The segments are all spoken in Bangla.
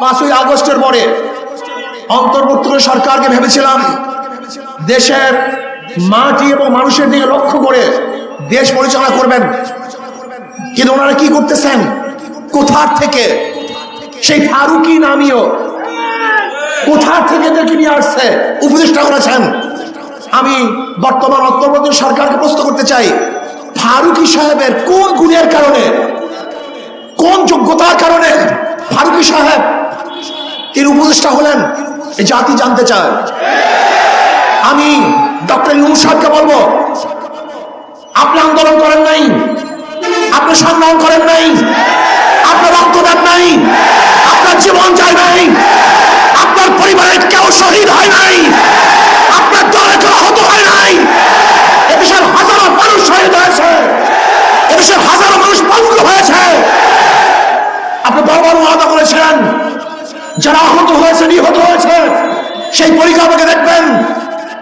পাঁচই আগস্টের পরে অন্তর্বর্তী সরকারকে ভেবেছিলাম দেশের মাটি এবং মানুষের দিকে লক্ষ্য করে দেশ পরিচালনা করবেন। কিন্তু ওনারা কি করতেছেন? কোথার থেকে? সেই ফারুকি নামীয় কোথার থেকে এদেরকে নিয়ে আসছে? উপদেষ্টা করেছেন। আমি বর্তমান অন্তর্বর্তী সরকারকে প্রশ্ন করতে চাই, ফারুকি সাহেবের কোন গুণের কারণে, কোন যোগ্যতার কারণে ফারুকি সাহেব তিনি উপদেষ্টা হলেন এই জাতি জানতে চায়। আমি ডক্টর ইউনুস সাহেবকে বলব, আপনি আন্দোলন করেন নাই, আপনি সংগ্রাম করেন নাই, আপনার রক্ত দেন নাই, আপনার জীবন যায় নাই, আপনার পরিবারের কেউ শহীদ হয় নাই, আপনার দলে কেউ হত হয় নাই এদেশের হাজারো মানুষ শহীদ হয়েছে এদেশের হাজারো মানুষ পঙ্গু হয়েছে আপনি বারবার ওয়াদা করেছিলেন যারা হয়েছে নিহত হয়েছে। সেই পরিকাঠামোকে দেখবেন,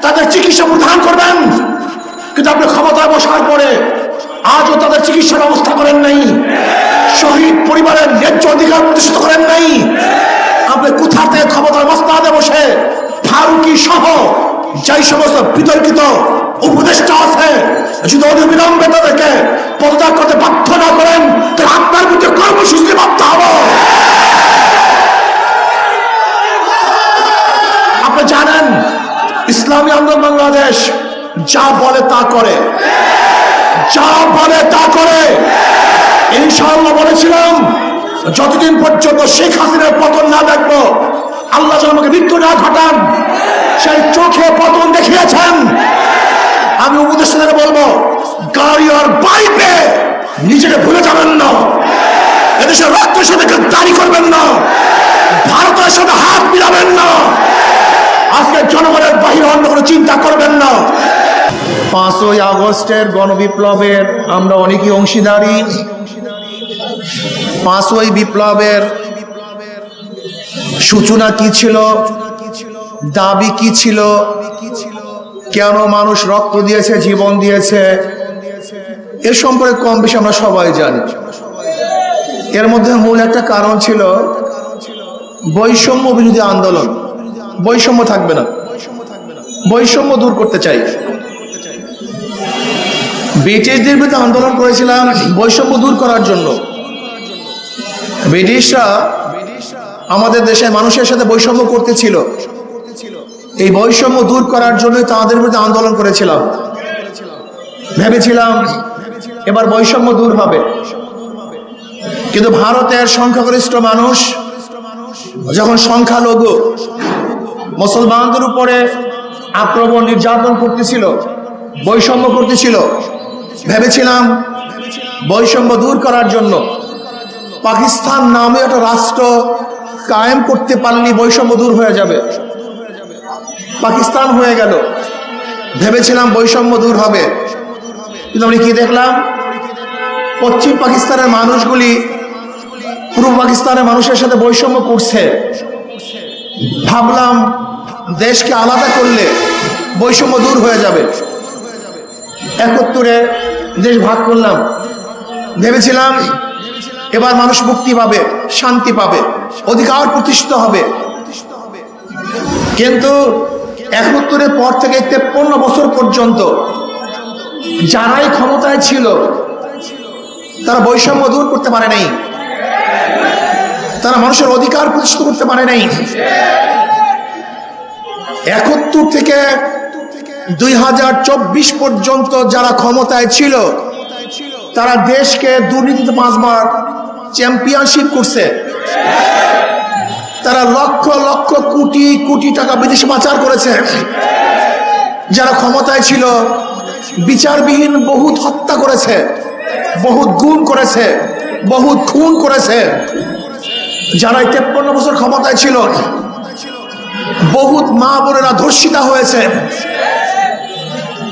তাদের চিকিৎসা প্রধান করবেন। কিন্তু আপনি ক্ষমতায় বসার পরে আজও তাদের চিকিৎসার ব্যবস্থা করেন নাই। শহীদ পরিবারের ন্যায্য অধিকার প্রতিষ্ঠিত করেন নাই। আপনি কোথা থেকে ক্ষমতার মস্তাদে বসে ফারুকি সহ যাই সমস্ত বিতর্কিত উপদেষ্টা আছে, যদি অবিলম্বে তাদেরকে পদত্যাগ করতে বাধ্য না করেন, তাহলে আপনার বিরুদ্ধে কর্মসূচি বাধ্য হব। জানেন ইসলামী আন্দোলন বাংলাদেশ যা বলে তা করে। যা বলে তা করে। ইনশাআল্লাহ বলেছিলাম, যতদিন পর্যন্ত শেখ হাসিনার পতন না দেখব, আল্লাহ যেন আমাকে মৃত্যু না ঘটান, সেই চোখে পতন দেখিয়েছেন। আমি উপদেষ্টাদের বলব, গাড়ি আর বাইকে নিজেকে ভুলে যাবেন না। এদেশের রক্তের সাথে দাঁড়ি করবেন না। ভারতের সাথে হাত মিলাবেন না। আজকে জনগণের বাহির অন্য কোনো চিন্তা করবেন না। পাঁচই আগস্টের গণবিপ্লবের আমরা অনেকই অংশীদারি। পাঁচই বিপ্লবের সূচনা কি ছিল? দাবি কি ছিল? কেন মানুষ রক্ত দিয়েছে, জীবন দিয়েছে? এ সম্পর্কে কম বেশি আমরা সবাই জানি। এর মধ্যে মূল একটা কারণ ছিল বৈষম্য বিরোধী আন্দোলন। বৈষম্য থাকবে না। বৈষম্য দূর করতে চাই। ব্রিটিশদের বিরুদ্ধে আন্দোলন করেছিলাম বৈষম্য দূর করার জন্য। ব্রিটিশরা আমাদের দেশে মানুষের সাথে বৈষম্য করতেছিল। এই বৈষম্য দূর করার জন্য তাদের বিরুদ্ধে আন্দোলন করেছিলাম। ভেবেছিলাম এবার বৈষম্য দূর হবে। কিন্তু ভারতের সংখ্যাগরিষ্ঠ মানুষ যখন সংখ্যালঘু মুসলমানদের উপরে আক্রমণ, নির্যাতন করতেছিল, বৈষম্য করতেছিল। ভেবেছিলাম বৈষম্য দূর করার জন্য পাকিস্তান নামে একটা রাষ্ট্র কায়েম করতে পারলে বৈষম্য দূর হয়ে যাবে। পাকিস্তান হয়ে গেল। ভেবেছিলাম বৈষম্য দূর হবে। কিন্তু আমি কি দেখলাম? পশ্চিম পাকিস্তানের মানুষগুলি পূর্ব পাকিস্তানের মানুষের সাথে বৈষম্য করছে। ভাবলাম দেশকে আলাদা করলে বৈষম্য দূর হয়ে যাবে। একত্তরে দেশ ভাগ করলাম। ভেবেছিলাম এবার মানুষ মুক্তি পাবে, শান্তি পাবে, অধিকার প্রতিষ্ঠিত হবে। কিন্তু একত্তরের পর থেকে তেপ্পন্ন বছর পর্যন্ত যারাই ক্ষমতায় ছিল, তারা বৈষম্য দূর করতে পারে নাই। তারা মানুষের অধিকার প্রতিষ্ঠিত করতে পারে নাই। একাত্তর থেকে দুই হাজার চব্বিশ পর্যন্ত যারা ক্ষমতায় ছিল, তারা দেশকে দুর্নীতিতে পাঁচবার চ্যাম্পিয়নশিপ করছে। তারা লক্ষ লক্ষ কোটি কোটি টাকা বিদেশে পাচার করেছে। যারা ক্ষমতায় ছিল, বিচারবিহীন বহুত হত্যা করেছে, বহুত গুণ করেছে, বহুত খুন করেছে। যারা তেপ্পন্ন বছর ক্ষমতায় ছিল বহুত মা বোনেরা ধর্ষিতা হয়েছে।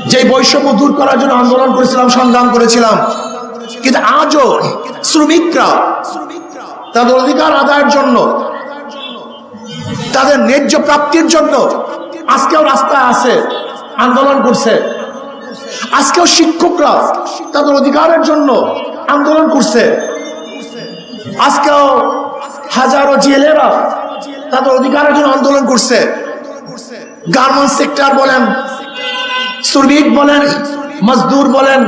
যে বৈষম্য দূর করার জন্য আন্দোলন করেছিলাম, সংগ্রাম করেছিলাম। কিন্তু আজও শ্রমিকরা তাদের অধিকার আদায়ের জন্য, তাদের ন্যায্য প্রাপ্তির জন্য আজকেও রাস্তায় আছে, আন্দোলন করছে। আজকেও শিক্ষকরা তাদের অধিকারের জন্য আন্দোলন করছে। আজকেও হাজারো জেলেরা তাদের অধিকারের জন্য আন্দোলন করছে। গার্মেন্টস সেক্টর বলেন, শ্রমিক বলেন, মজদুর বলেন,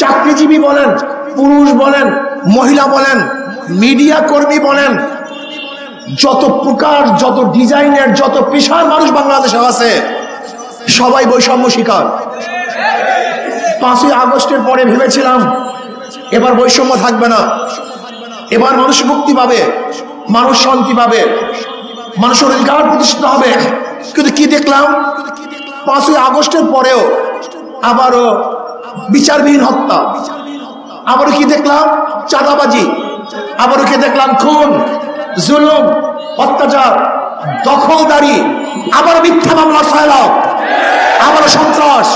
চাকরিজীবী বলেন, পুরুষ বলেন, মহিলা বলেন, মিডিয়া কর্মী বলেন, যত প্রকার, যত ডিজাইনের, যত পেশার মানুষ বাংলাদেশে আছে, সবাই বৈষম্য শিকার। পাঁচই আগস্টের পরে ভেবেছিলাম, এবার বৈষম্য থাকবে না। এবার মানুষ মুক্তি পাবে, মানুষ শান্তি পাবে। মানুষের অধিকার প্রতিষ্ঠিত হবে। কিন্তু কি দেখলাম? পাঁচই আগস্টের পরেও আবারও বিচারবিহীন হত্যা। আবারও কি দেখলাম? চাঁদাবাজি। আবারও কি দেখলাম? খুন, জুলুম, অত্যাচার, দখলদারি, আবারও মিথ্যা মামলা সয়লাভ আবারও সন্ত্রাস,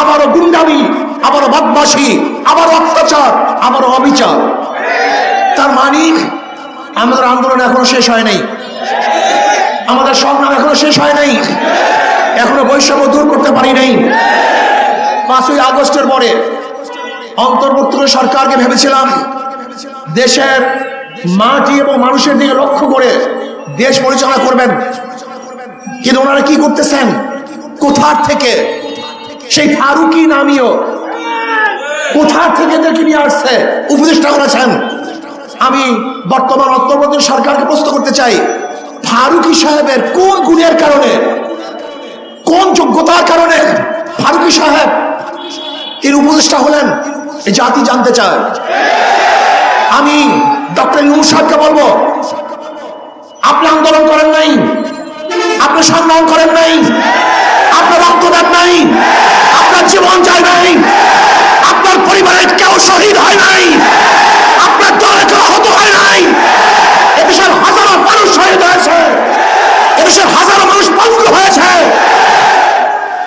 আবারও গুন্ডামি, আবারও বদমাসি আবারও অত্যাচার, আবারও অবিচার। তার মানে আমাদের আন্দোলন এখনও শেষ হয় নাই। আমাদের সংগ্রাম এখনও শেষ হয় নাই। এখনও বৈষম্য দূর করতে পারি নাই। পাঁচই আগস্টের পরে অন্তর্ভুক্ত সরকারকে ভেবেছিলাম দেশের মাটি এবং মানুষের দিকে লক্ষ্য করে দেশ পরিচালনা করবেন। কিন্তু ওনারা কি করতেছেন? কোথার থেকে? সেই ফারুকি নামীয় কোথার থেকে এদেরকে নিয়ে আসছে? উপদেষ্টা করেছেন। আমি বর্তমান অন্তর্বর্তী সরকারকে প্রশ্ন করতে চাই, ফারুকি সাহেবের কোন গুণের কারণে, কোন যোগ্যতার কারণে ফারুকি সাহেব এর উপদেষ্টা হলেন এই জাতি জানতে চায়। আমি ডক্টর ইউনুস সাহেবকে বলব, আপনি আন্দোলন করেন নাই, আপনি সংগ্রাম করেন নাই, আপনার রক্ত দেন নাই, আপনার জীবন যায় নাই, আপনার পরিবারের কেউ শহীদ হয় নাই। দলে কেউ আহত হয় নাই। এদেশের হাজারো মানুষ শহীদ হয়েছে। এদেশের হাজারো মানুষ পঙ্গু হয়েছে।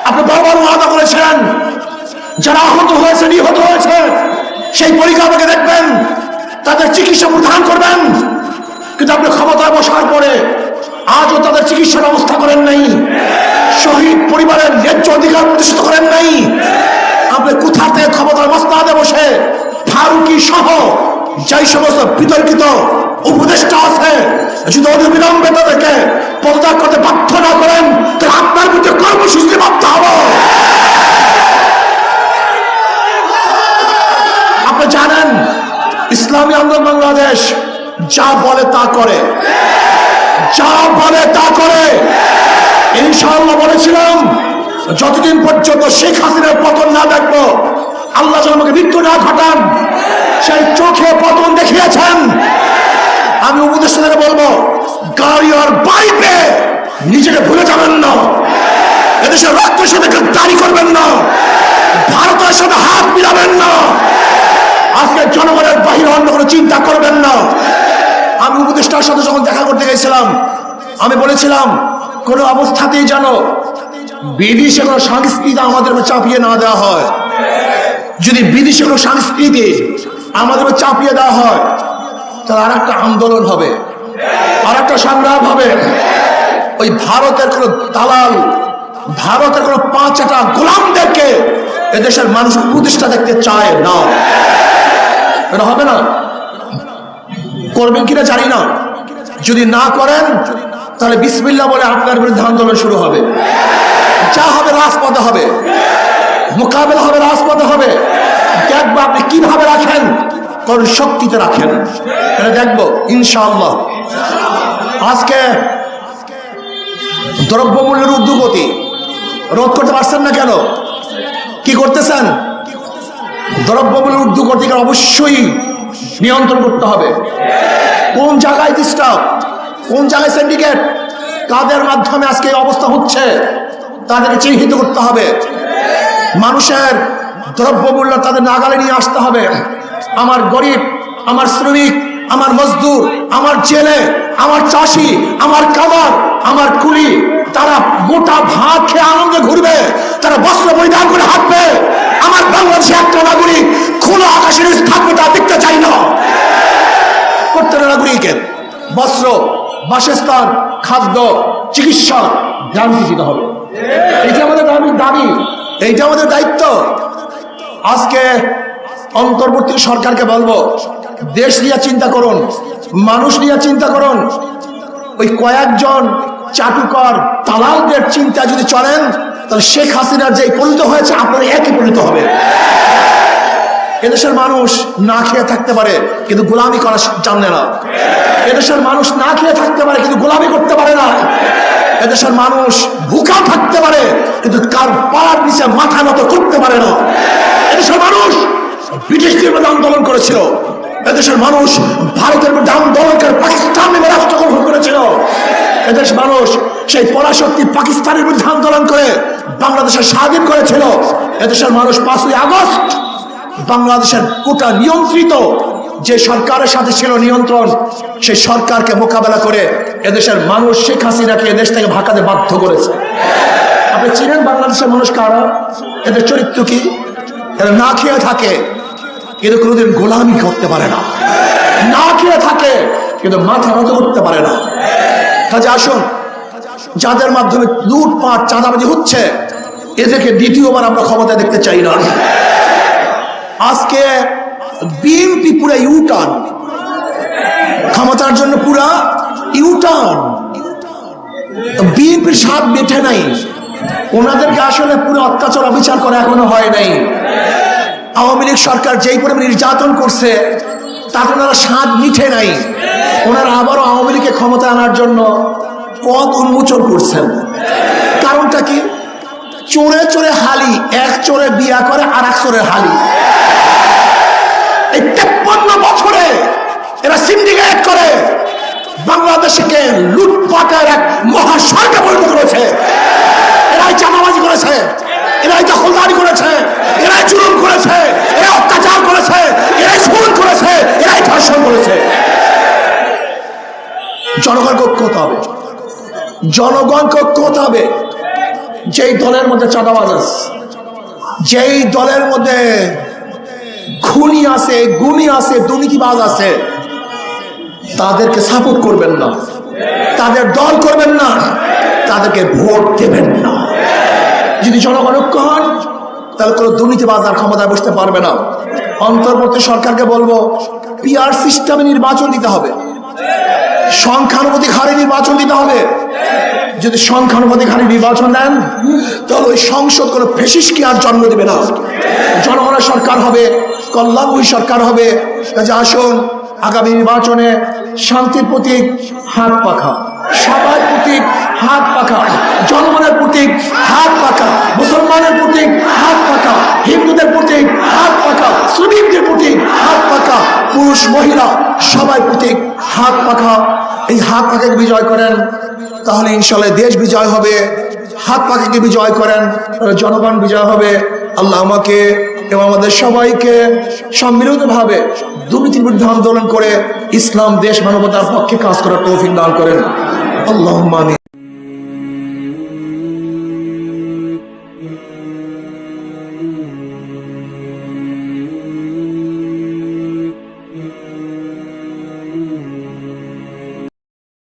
আপনি বারবার ওয়াদা করেছিলেন, যারা আহত হয়েছে, নিহত হয়েছে, সেই পরিকাঠামোকে দেখবেন, তাদের চিকিৎসা প্রদান করবেন। কিন্তু আপনি ক্ষমতায় বসার পরে আজও তাদের চিকিৎসার ব্যবস্থা করেন নাই। শহীদ পরিবারের ন্যায্য অধিকার প্রতিষ্ঠিত করেন নাই। আপনি কোথা থেকে ক্ষমতার মস্তাদে বসে ফারুকি সহ যেই সমস্ত বিতর্কিত উপদেষ্টা আছে, যদি অবিলম্বে তাদেরকে পদত্যাগ করতে বাধ্য না করেন, তাহলে আপনার বিরুদ্ধে কর্মসূচি বাধ্য হব। আপনি জানেন, ইসলামী আন্দোলন বাংলাদেশ যা বলে তা করে। যা বলে তা করে। ইনশাআল্লাহ বলেছিলাম, যতদিন পর্যন্ত শেখ হাসিনার পতন না দেখব, আল্লাহ যেন আমাকে মৃত্যু না ঘটান। সেই চোখে পতন দেখিয়েছেন। আমি উপদেষ্টাদের বলব, গাড়ি আর বাইকে নিজেকে ভুলে যাবেন না। এদেশের রক্তের সাথে দাঁড়ি করবেন না। ভারতের সাথে হাত মিলাবেন না। আজকে জনগণের বাহির অন্য কোনো চিন্তা করবেন না। আমি উপদেষ্টার সাথে যখন দেখা করতে গেছিলাম, আমি বলেছিলাম, কোনো অবস্থাতেই যেন বিদেশে কোনো সংস্কৃতি আমাদের চাপিয়ে না দেওয়া হয়। যদি বিদেশে কোনো সংস্কৃতি আমাদের চাপিয়ে দেওয়া হয়, তাহলে আর একটা আন্দোলন হবে আর একটা সংগ্রাম হবে। ওই ভারতের কোনো দালাল, ভারতের কোনো পাঁচটা গোলামদেরকে এদেশের মানুষ প্রতিষ্ঠা দেখতে চায় না। এটা হবে না। করবেন কিনা জানি না। যদি না করেন, তাহলে বিসমিল্লা বলে আপনার বিরুদ্ধে আন্দোলন শুরু হবে। যা হবে রাজপথে হবে। মোকাবেলা হবে, রাজপথে হবে। দেখব আপনি কীভাবে রাখেন, কোন শক্তিতে রাখেন। এটা দেখব, ইনশাআল্লাহ। আজকে দ্রব্যমূল্যের উদ্যোগতি রোধ করতে পারছেন না কেন? কি করতেছেন? দ্রব্যমূল্যের ঊর্ধ্বগতিকে অবশ্যই নিয়ন্ত্রণ করতে হবে। কোন জায়গায় ডিস্টার্ব কোন জায়গায় সিন্ডিকেট কাদের মাধ্যমে আজকে এই অবস্থা হচ্ছে, তাদেরকে চিহ্নিত করতে হবে। মানুষের দ্রব্যমূল্য তাদের নাগালে নিয়ে আসতে হবে। আমার গরিব, আমার শ্রমিক, আমার মজদুর, আমার জেলে, আমার চাষি, আমার কামার আমার কুলি, তারা গোটা ভাত খেয়ে আনন্দে ঘুরবে, তারা বস্ত্র পরিধান করে হাঁটবে। আমার বাংলাদেশে একটা নাগরিক খোলা আকাশের থাকবে তা দেখতে চাই না। প্রত্যেকটা নাগরিকের বস্ত্র, বাসস্থান, খাদ্য, চিকিৎসা গ্যারান্টি দিতে হবে। এইটা আমাদের দাবি দাবি এইটা আমাদের দায়িত্ব। আজকে অন্তর্বর্তী সরকারকে বলব, দেশ নিয়ে চিন্তা করুন, মানুষ নিয়ে চিন্তা করুন। ওই কয়েকজন চাটুকর দালালদের চিন্তা যদি চলেন, তাহলে শেখ হাসিনার যে পরিণত হয়েছে, আপনার একই পরিণত হবে। এদেশের মানুষ না খেয়ে থাকতে পারে, কিন্তু গোলামি করা জানে না। এদেশের মানুষ না খেয়ে থাকতে পারে, কিন্তু গোলামি করতে পারে না। এদেশের মানুষ ভুকা থাকতে পারে, কিন্তু কার পাড়ার নিচে মাথা নত করতে পারে না। এদেশের মানুষ ব্রিটিশদের বিরুদ্ধে আন্দোলন করেছিল। এদেশের মানুষ ভারতের বিরুদ্ধে আন্দোলন করে পাকিস্তান নামে গঠন করেছিল। এদেশ মানুষ সেই পরাশক্তি পাকিস্তানের বিরুদ্ধে আন্দোলন করে বাংলাদেশের স্বাধীন করেছিল। এদেশের মানুষ পাঁচই আগস্ট বাংলাদেশের কোটা নিয়ন্ত্রিত যে সরকারের সাথে ছিল নিয়ন্ত্রণ সেই সরকারকে মোকাবেলা করে এদেশের মানুষ শেখ হাসিনাকে এদেশ থেকে ভাকাতে বাধ্য করেছে। আপনি চিনেন বাংলাদেশের মানুষ কারা? এদের চরিত্র কি? এরা না খেয়ে থাকে, কিন্তু কোনোদিন গোলামি করতে পারে না। না খেয়ে থাকে, কিন্তু মাথা নত করতে পারে না। কাজে আসুন, যাদের মাধ্যমে লুটপাট, চাঁদাবাজি হচ্ছে, এদেরকে দ্বিতীয়বার আমরা ক্ষমতায় দেখতে চাই না। আজকে বিএনপি পুরো ইউটার্ন ক্ষমতার জন্য পুরা ইউটার্ন বিএনপির স্বাদ মেটে নাই। ওনাদেরকে আসলে পুরো অত্যাচার, অবিচার করা এখনও হয় নাই। আওয়ামী লীগ সরকার যেই পরিমাণ নির্যাতন করছে, তাতে ওনারা স্বাদ মিঠে নাই। ওনারা আবারও আওয়ামী লীগকে ক্ষমতা আনার জন্য পথ উন্মোচন করছেন। কারণটা কি? চোরে চোরে হালি, এক চোরে বিয়া করে আর এক চোরে হালি। এই তেপ্পান্ন বছরে এরা সিন্ডিকেট করে। বাংলাদেশকে লুটপাটের এক মহাসড়কে পরিণত করেছে। এরাই চাঁদাবাজি করেছে। এরাই দখলদারি করেছে। এরাই জুলুম করেছে। এরা অত্যাচার করেছে। এরাই খুন করেছে। এরাই ধর্ষণ করেছে। জনগণকে ঐক্য হতে হবে। জনগণকে ঐক্য হতে হবে। যেই দলের মধ্যে চাঁদাবাজ আছে, যেই দলের মধ্যে খুনি আছে, গুণী আছে, দুর্নীতিবাজ আছে। তাদেরকে সাপোর্ট করবেন না। তাদের দল করবেন না। তাদেরকে ভোট দেবেন না। যদি জনগণ ঐক্য হন, তাহলে কোনো দুর্নীতিবাজ আর ক্ষমতায় বসতে পারবে না। অন্তর্বর্তী সরকারকে বলব পিআর সিস্টেমে নির্বাচন দিতে হবে। সংখ্যানুপাতিক হারে নির্বাচন দিতে হবে। যদি সংখ্যানুপাতিক নির্বাচন দেন, তাহলে ওই সংসদ কোনো ফেসিসকে আর জন্ম দেবে না। জনগণের সরকার হবে, কল্যাণময়ী সরকার হবে। কাজে আসুন, আগামী নির্বাচনে শান্তির প্রতীক, হাত পাখা। সবার প্রতীক, হাত পাখা। জনগণের প্রতীক, হাত পাখা। মুসলমানের প্রতীক, হাত পাখা। হিন্দুদের প্রতীক, হাত পাখা। শ্রমিকদের প্রতীক, হাত পাখা। পুরুষ, মহিলা, সবাই প্রতীক, হাত পাখা। এই হাত পাখাকে বিজয় করেন তাহলে ইনশাল্লাহ দেশ বিজয় হবে। হাত পাখিকে বিজয় করেন, তাহলে জনগণ বিজয় হবে। আল্লাহ আমাকে এবং আমাদের সবাইকে সম্মিলিতভাবে দুর্নীতির বিরুদ্ধে আন্দোলন করে ইসলাম, দেশ, মানবতার পক্ষে কাজ করার তৌফিক দান করেন। আল্লাহ